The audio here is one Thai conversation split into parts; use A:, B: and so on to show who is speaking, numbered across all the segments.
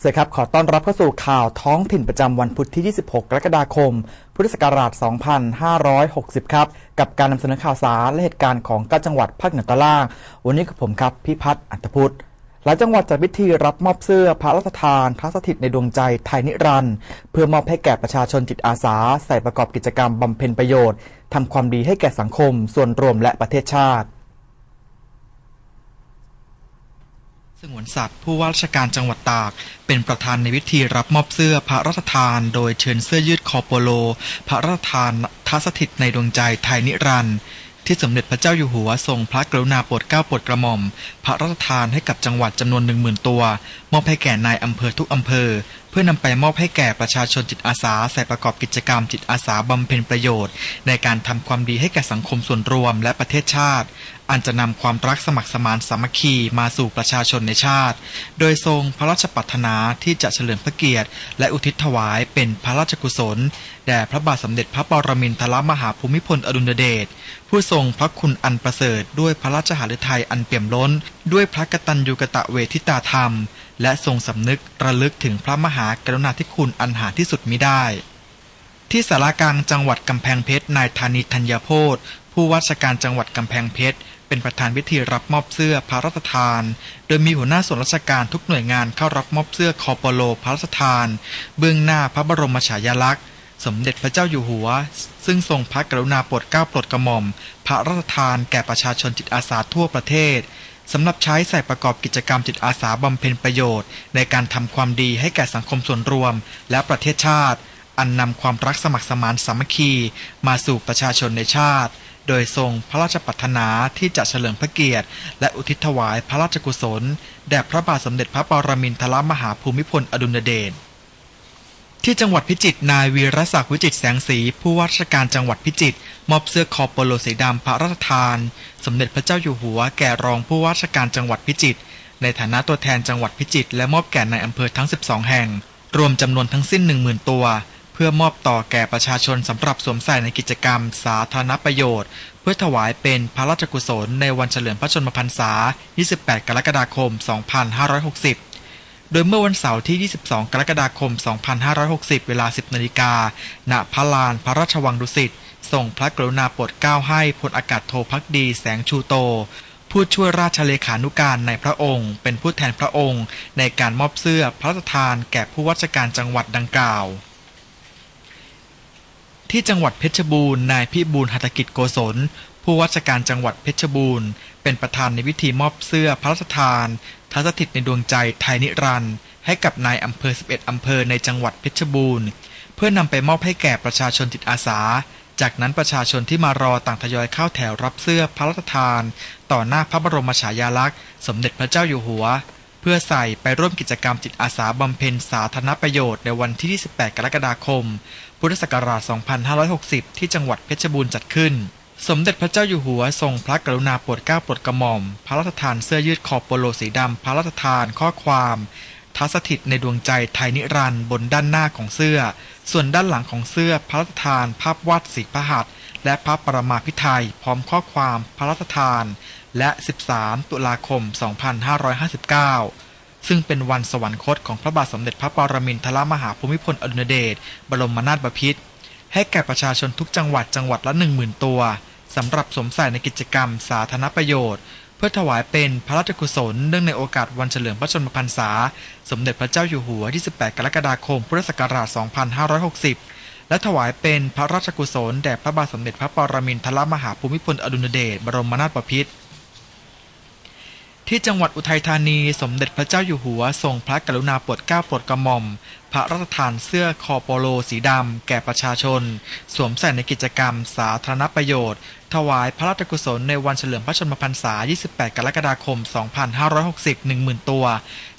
A: สวัสดีครับ ขอต้อนรับเข้าสู่ข่าวท้องถิ่นประจำวันพุธที่ 26 กรกฎาคม พุทธศักราช 2560 ครับ กับการนำเสนอข่าวสารและเหตุการณ์ของ9จังหวัดภาคเหนือตอนล่าง วันนี้กับผมครับ พิพัฒน์อัตพุทธหลายจังหวัดจัดพิธีรับมอบเสื้อพระราชทานพระสถิตในดวงใจไทยนิรันดร์เพื่อมอบให้แก่ประชาชนจิตอาสา ใส่ประกอบกิจกรรมบำเพ็ญประโยชน์ทำความดีให้แก่สังคม ส่วนรวมและประเทศชาติ
B: งวนสัตว์ผู้ว่าราชการจังหวัดตาก เป็นประธานในพิธีรับมอบเสื้อพระราชทาน โดยเชิญเสื้อยืดคอโปโล พระราชทานทัศถิตในดวงใจไทยนิรันดร์ที่สมเด็จพระเจ้าอยู่หัวทรงพระกรุณาโปรดเกล้าโปรดกระหม่อม พระราชทานให้กับจังหวัดจำนวนหนึ่งหมื่นตัว มอบให้แก่นายอำเภอทุกอำเภอ พื่อนำไปมอบให้แก่ประชาชนจิตอาสาใส่ประกอบกิจกรรมจิตอาสาบำเพ็ญประโยชน์ ในการทำความดีให้แก่สังคมส่วนรวมและประเทศชาติ อันจะนำความรักสมัครสมานสามัคคีมาสู่ประชาชนในชาติ โดยทรงพระราชปรารถนาที่จะเฉลิมพระเกียรติ และอุทิศถวายเป็นพระราชกุศล แด่พระบาทสมเด็จพระปรมินทรมหาภูมิพลอดุลยเดชผู้ทรงพระคุณอันประเสริฐด้วยพระราชหฤทัยอันเปี่ยมล้น ด้วยพระกตัญญูกะตะเวทิตาธรรม และทรงสำนึกระลึกถึงพระมหากรุณาธิคุณอันหาที่สุดมิได้ ที่สารากลางจังหวัดกำแพงเพชรนายธานีธัญโพธผู้ว่าราชการจังหวัดกำแพงเพชรเป็นประธานพิธีรับมอบเสื้อพระราชทาน โดยมีหัวหน้าส่วนราชการทุกหน่วยงานเข้ารับมอบเสื้อคอปโลพระราชทาน เบื้องหน้าพระบรมฉายาลักษณ์ สมเด็จพระเจ้าอยู่หัว ซึ่งทรงพระกรุณาโปรดเกล้าโปรดกระหม่อม พระราชทานแก่ประชาชนจิตอาสาทั่วประเทศ สำหรับใช้ใส่ประกอบกิจกรรมจิตอาสาบำเพ็ญประโยชน์ ในการทำความดีให้แก่สังคมส่วนรวม และประเทศชาติ อันนำความรักสมัครสมานสามัคคี มาสู่ประชาชนในชาติ โดยทรงพระราชปรารถนาที่จะเฉลิมพระเกียรติ และอุทิศถวายพระราชกุศล แด่พระบาทสมเด็จพระปรมินทรมหาภูมิพลอดุลยเดช ที่จังหวัดพิจิตรนายวีรศักดิ์วิจิตรแสงสีผู้ว่าราชการจังหวัดพิจิตรมอบเสื้อคอโปโลสีดำพระราชทาน สมเด็จพระเจ้าอยู่หัวแก่รองผู้ว่าราชการจังหวัดพิจิตรในฐานะตัวแทนจังหวัดพิจิตรและมอบแก่ในอำเภอทั้ง 12 แห่ง รวมจำนวนทั้งสิ้น 10,000 ตัว เพื่อมอบต่อแก่ประชาชนสำหรับสวมใส่ในกิจกรรม สาธารณประโยชน์ เพื่อถวายเป็นพระราชกุศลในวันเฉลิมพระชนมพรรษา 28 กรกฎาคม 2560 โดยเมื่อวันเสาร์ที่ 22 กรกฎาคม 2560 เวลา 10 นาฬิกา ณ พระลานพระราชวังดุสิต ส่งพระกรุณาโปรดเกล้าให้พลอากาศโทพักดีแสงชูโต ผู้ช่วยราชเลขานุการในพระองค์ เป็นผู้แทนพระองค์ ในการมอบเสื้อพระราชทานแก่ผู้ว่าราชการจังหวัดดังกล่าวที่จังหวัดเพชรบูรณ์นายพิบูลหัตกิจโกศล ผู้ว่าราชการจังหวัดเพชรบูรณ์ เป็นประธานในพิธีมอบเสื้อพระราชทาน ทัสถิตในดวงใจไทยนิรันดร์ให้กับนายอำเภอ 11 อำเภอในจังหวัดเพชรบูรณ์ เพื่อนำไปมอบให้แก่ประชาชนจิตอาสา จากนั้นประชาชนที่มารอต่างทยอยเข้าแถวรับเสื้อพระราชทาน ต่อหน้าพระบรมฉายาลักษณ์ สมเด็จพระเจ้าอยู่หัว เพื่อใส่ไปร่วมกิจกรรมจิตอาสาบำเพ็ญสาธารณประโยชน์ในวันที่ 28 กรกฎาคม พุทธศักราช 2560 ที่จังหวัดเพชรบูรณ์จัดขึ้น สมเด็จพระเจ้าอยู่หัวทรงพระกรุณาโปรดเกล้าโปรดกระหม่อม พระราชทานเสื้อยืดคอโปโลสีดำพระราชทานข้อความทัสถิตในดวงใจไทยนิรันดร์บนด้านหน้าของเสื้อ ส่วนด้านหลังของเสื้อพระราชทาน ภาพวาดสีพระหัตถ์และพระปรมาภิไธยพร้อมข้อความพระราชทาน และ 13 ตุลาคม 2559 ซึ่งเป็นวันสวรรคตของพระบาทสมเด็จพระปรมินทรมหาภูมิพลอดุลยเดชบรมนาถบพิตรให้แก่ประชาชนทุกจังหวัดจังหวัดละ 10,000 ตัว สำหรับสมใส่ในกิจกรรมสาธารณประโยชน์ เพื่อถวายเป็นพระราชกุศลเนื่องในโอกาสวันเฉลิมพระชนมพรรษา สมเด็จพระเจ้าอยู่หัว 28 กรกฎาคม พุทธศักราช 2560 และถวายเป็นพระราชกุศลแด่พระบาทสมเด็จพระปรมินทรมหาภูมิพลอดุลยเดชบรมนาถบพิตร ที่จังหวัดอุทัยธานีสมเด็จพระเจ้าอยู่หัวทรงพระกรุณาโปรดเกล้าโปรดกระหม่อม พระราชทานเสื้อคอโปโลสีดำ แก่ประชาชน สวมใส่ในกิจกรรมสาธารณประโยชน์ ถวายพระราชกุศลในวันเฉลิมพระชนมพรรษา 28 กรกฎาคม 2560 10,000 ตัว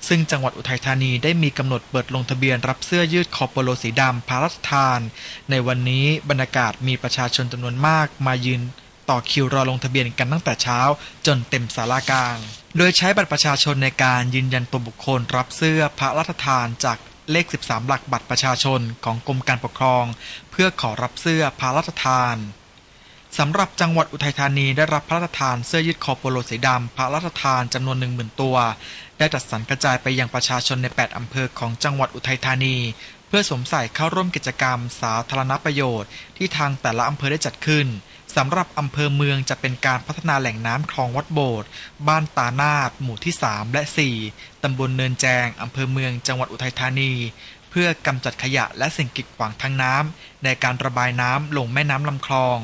B: ซึ่งจังหวัดอุทัยธานีได้มีกำหนดเปิดลงทะเบียนรับเสื้อยืดคอโปโลสีดำพระราชทาน ในวันนี้บรรยากาศมีประชาชนจำนวนมากมายืน ต่อคิวรอลงทะเบียนกันตั้งแต่เช้า จนเต็มศาลากลาง โดยใช้บัตรประชาชนในการยืนยันตัวบุคคลรับเสื้อพระราชทานจากเลข 13 หลักบัตรประชาชนของกรมการปกครอง เพื่อขอรับเสื้อพระราชทานสำหรับจังหวัดอุทัยธานีได้รับพระราชทานเสื้อยืดคอโปโลสีดำพระราชทานจำนวน10,000ตัว ได้จัดสรรกระจายไปยังประชาชนใน 8 อำเภอของจังหวัดอุทัยธานี เพื่อสวมใส่เข้าร่วมกิจกรรมสาธารณประโยชน์ที่ทางแต่ละอำเภอได้จัดขึ้น สำหรับอำเภอเมืองจะเป็นการพัฒนาแหล่งน้ำคลองวัดโบสถ์บ้านตานาด หมู่ที่ 3 และ 4 ตำบลเนินแจงอำเภอเมืองจังหวัดอุทัยธานี เพื่อกำจัดขยะและสิ่งกีดขวางทางน้ำในการระบายน้ำลงแม่น้ำลำคลอง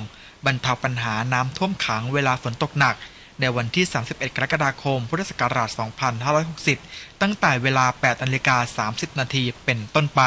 B: บรรเทาปัญหาน้ำท่วมขังเวลาฝนตกหนัก ในวันที่ 31 กรกฎาคม พุทธศักราช 2560 ตั้งแต่เวลา8นาฬิกา30 นาทีเป็นต้นไป